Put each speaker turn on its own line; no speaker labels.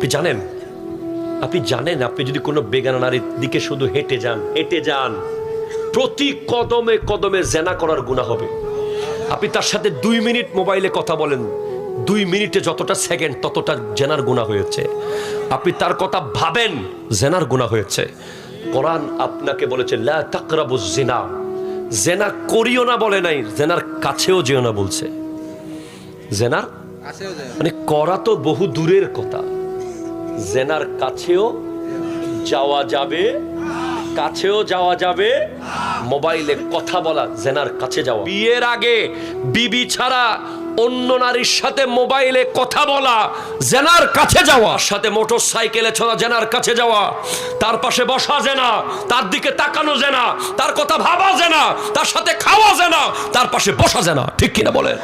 আপনি জানেন? আপনি জানেন আপনি যদি কোনো বেগানা নারীর দিকে শুধু হেঁটে যান হেঁটে যান প্রতি কদমে কদমে জেনা করার গুণা হবে। আপনি তার সাথে দুই মিনিট মোবাইলে কথা বলেন দুই মিনিটে যতটা সেকেন্ড ততটা জেনার গুণা হয়েছে। আপনি তার কথা ভাবেন জেনার গুণা হয়েছে। কোরআন আপনাকে বলেছে লা তাকরাবু জিনা জেনা করিও না বলে নাই জেনার কাছেও যেও না বলছে। জেনার? মানে করা তো বহু দূরের কথা। জেনার কাছেও যাওয়া যাবে, কাছেও যাওয়া যাবে, মোবাইলে কথা বলা, জেনার কাছে যাওয়া। বিয়ের আগে বিবি ছাড়া অন্য নারীর সাথে মোবাইলে কথা বলা, জেনার কাছে যাওয়া। সাথে মোটর সাইকেলে ছড়া জেনার কাছে যাওয়া। তার পাশে বসা জেনা, তার দিকে তাকানো জেনা, তার কথা ভাবা জেনা, তার সাথে খাওয়া জেনা, তার পাশে বসা জেনা। ঠিক কিনা বলেন?